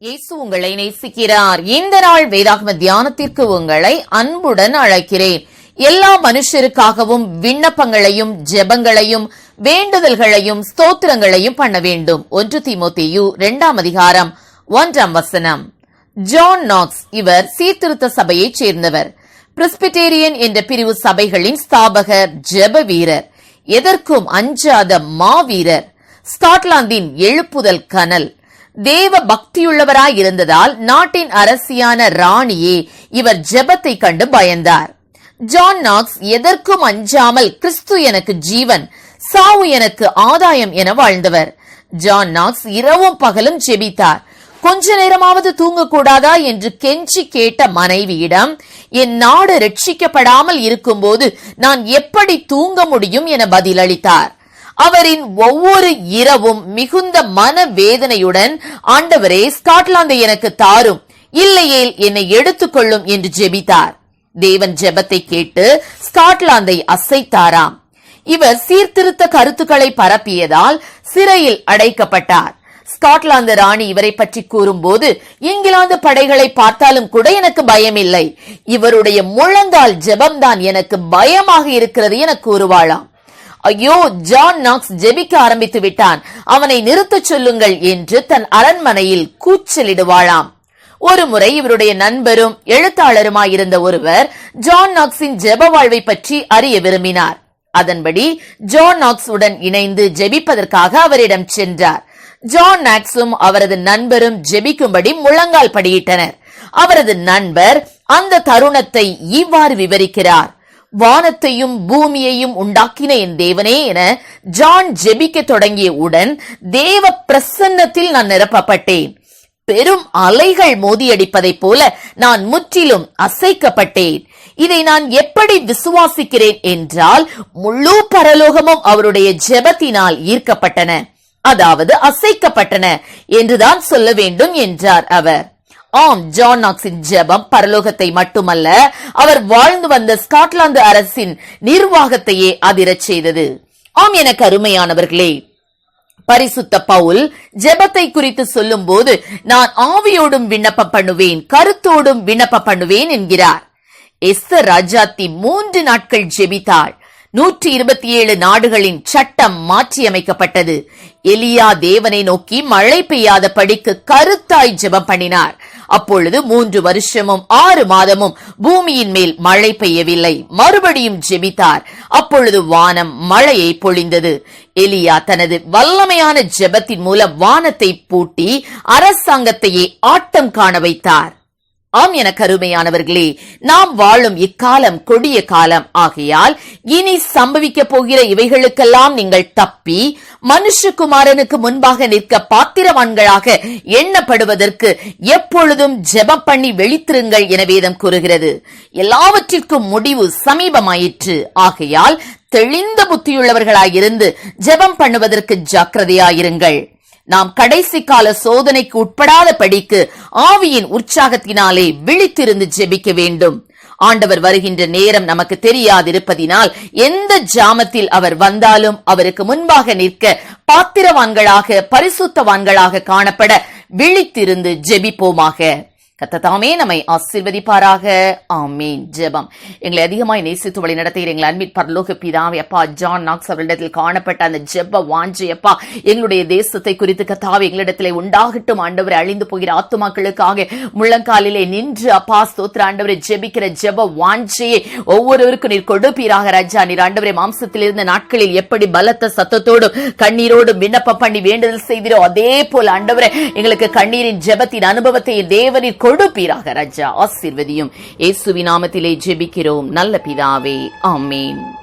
இயேசு உங்களை நேசிக்கிறார். இந்த நாள் வேதாகம தியானத்திற்கு உங்களை அன்புடன் அழைக்கிறேன். எல்லா மனுஷருக்காகவும் விண்ணப்பங்களையும் ஜெபங்களையும் வேண்டுதல்களையும் ஸ்தோத்திரங்களையும் பண்ண வேண்டும். ஒன்று திமுத்தியு இரண்டாம் அதிகாரம் ஒன்றாம் வசனம். ஜான் நாக்ஸ் இவர் சீர்திருத்த சபையைச் சேர்ந்தவர். பிரிஸ்பிடேரியன் என்ற பிரிவு சபைகளின் ஸ்தாபகர் ஜெப வீரர். எதற்கும் அஞ்சாத மாவீரர். ஸ்காட்லாந்தின் எழுப்புதல் கனல். தேவ பக்தியுள்ளவராய் இருந்ததால் நாட்டின் அரசியான ராணியே இவர் ஜெபத்தை கண்டு பயந்தார். ஜான் நாக்ஸ் எதற்கும் அஞ்சாமல் கிறிஸ்து எனக்கு ஜீவன் சாவு எனக்கு ஆதாயம் என வாழ்ந்தவர். ஜான் நாக்ஸ் இரவும் பகலும் ஜெபித்தார். கொஞ்ச நேரமாவது தூங்கக்கூடாதா? என்று கெஞ்சி கேட்ட மனைவியிடம் என் நாடு ரட்சிக்கப்படாமல் இருக்கும்போது நான் எப்படி தூங்க முடியும்? என பதிலளித்தார். அவரின் ஒவ்வொரு இரவும் மிகுந்த மன வேதனையுடன் ஆண்டவரே ஸ்காட்லாந்தை எனக்கு தாரும். இல்லையேல் என்னை எடுத்துக்கொள்ளும் என்று ஜெபித்தார். தேவன் ஜெபத்தை கேட்டு ஸ்காட்லாந்தை அசைத்தாராம். இவர் சீர்திருத்த கருத்துக்களை பரப்பியதால் சிறையில் அடைக்கப்பட்டார். ஸ்காட்லாந்து ராணி இவரை பற்றி கூறும்போது இங்கிலாந்து படைகளை பார்த்தாலும் கூட எனக்கு பயமில்லை. இவருடைய முழங்கால் ஜெபம்தான் எனக்கு பயமாக இருக்கிறது என கூறுவாளாம். ஐயோ ஜான் நாக்ஸ் ஜெபிக்க ஆரம்பித்து விட்டான். அவனை நிறுத்தச் சொல்லுங்கள் என்று தன் அரண்மனையில் கூச்சலிடுவாளாம். ஒரு முறை இவருடைய நண்பரும் எழுத்தாளருமாயிருந்த ஒருவர் ஜான் நாக்ஸின் ஜெப வாழ்வை பற்றி அறிய விரும்பினார். அதன்படி ஜான் நாக்ஸ் உடன் இணைந்து ஜெபிப்பதற்காக அவரிடம் சென்றார். ஜான் நாக்ஸும் அவரது நண்பரும் ஜெபிக்கும்படி முழங்கால் படியிட்டனர். அவரது நண்பர் அந்த தருணத்தை இவ்வாறு விவரிக்கிறார். வானத்தையும் பூமியையும் உண்டாக்கின என் தேவனே என ஜான் ஜெபிக்க தொடங்கிய உடன் தேவ பிரசன்னத்தில் நான் நிரப்பப்பட்டேன். பெரும் அலைகள் மோதியடிப்பதைப் போல நான் முற்றிலும் அசைக்கப்பட்டேன். இதை நான் எப்படி விசுவாசிக்கிறேன் என்றால் முழு பரலோகமும் அவருடைய ஜெபத்தினால் ஈர்க்கப்பட்டன. அதாவது அசைக்கப்பட்டன. என்றுதான் சொல்ல வேண்டும் என்றார் அவர். ஆம் ஜான் நாக்ஸின் ஜெபம் பரலோகத்தை மட்டுமல்ல அவர் வாழ்ந்து வந்த ஸ்காட்லாந்து அரசின் நிர்வாகத்தையே அதிரச் செய்தது. ஆம் எனக்கு அருமையானவர்களே பரிசுத்த பவுல் ஜெபத்தை குறித்து சொல்லும் போது நான் ஆவியோடும் விண்ணப்பம் பண்ணுவேன் கருத்தோடும் விண்ணப்பம் பண்ணுவேன் என்கிறார். எஸ்தர் ராஜாத்தி மூன்று நாட்கள் ஜெபித்தாள். நூற்றி இருபத்தி ஏழு நாடுகளின் சட்டம் மாற்றியமைக்கப்பட்டது எலியா தேவனை நோக்கி மழை பெய்யாத படிக்கு கருத்தாய் ஜெபம் பண்ணினார். அப்பொழுது மூன்று வருஷமும் ஆறு மாதமும் பூமியின் மேல் மழை பெய்யவில்லை. மறுபடியும் ஜெபித்தார். அப்பொழுது வானம் மழையை பொழிந்தது. எலியா தனது வல்லமையான ஜெபத்தின் மூலம் வானத்தை பூட்டி அரசாங்கத்தையே ஆட்டம் காண வைத்தார். ஆம் என கருமையானவர்களே நாம் வாழும் இக்காலம் கொடிய காலம். ஆகையால் இனி சம்பவிக்க போகிற இவைகளுக்கெல்லாம் நீங்கள் தப்பி மனுஷகுமாரனுக்கு முன்பாக நிற்க பாத்திரவான்களாக எண்ணப்படுவதற்கு எப்பொழுதும் ஜெபம் பண்ணி வெளித்திருங்கள் என வேதம் கூறுகிறது. எல்லாவற்றிற்கும் முடிவு சமீபமாயிற்று. ஆகையால் தெளிந்த புத்தியுள்ளவர்களாயிருந்து ஜெபம் பண்ணுவதற்கு ஜாக்கிரதையாயிருங்கள். நாம் கடைசி கால சோதனைக்கு உட்படாத படிக்கு ஆவியின் உற்சாகத்தினாலே விழித்திருந்து ஜெபிக்க வேண்டும். ஆண்டவர் வருகின்ற நேரம் நமக்கு தெரியாதிருப்பதினால் எந்த ஜாமத்தில் அவர் வந்தாலும் அவருக்கு முன்பாக நிற்க பாத்திரவான்களாக பரிசுத்தவான்களாக காணப்பட விழித்திருந்து ஜெபிப்போமாக. கத்ததாமே நம்மை ஆசிர்வதிப்பாராக. ஆமீன். ஜெபம். எங்களை அதிகமாய் நேசித்து வழி நடத்துகிற எங்கள் அன்பின் பரலோக பிதாவே அப்பா ஜான் நாக்ஸ் அவரிடத்தில் காணப்பட்ட அந்த ஜெப வாஞ்சி அப்பா எங்களுடைய தேசத்தை குறித்து கத்தாவே எங்களிடத்திலே உண்டாகட்டும். ஆண்டவரை அழிந்து போகிற ஆத்துமாக்களுக்காக முள்ளங்காலிலே நின்று அப்பா ஸ்தோத்திர ஆண்டவரை ஜெபிக்கிற ஜெப வாஞ்சியை ஒவ்வொருவருக்கும் நீர் கொடுப்பீராக ராஜா. நீர் ஆண்டவரை மாம்சத்திலிருந்த நாட்களில் எப்படி பலத்த சத்தத்தோடும் கண்ணீரோடும் விண்ணப்பம் பண்ணி வேண்டுதல் செய்திரோ அதே போல் ஆண்டவரை எங்களுக்கு கண்ணீரின் ஜெபத்தின் அனுபவத்தை தேவனின் கொடுப்பீராக ரஜா. ஆசிர்வதியும். இயேசுவி நாமத்திலே ஜெபிக்கிறோம். நல்ல பிதாவே ஆமேன்.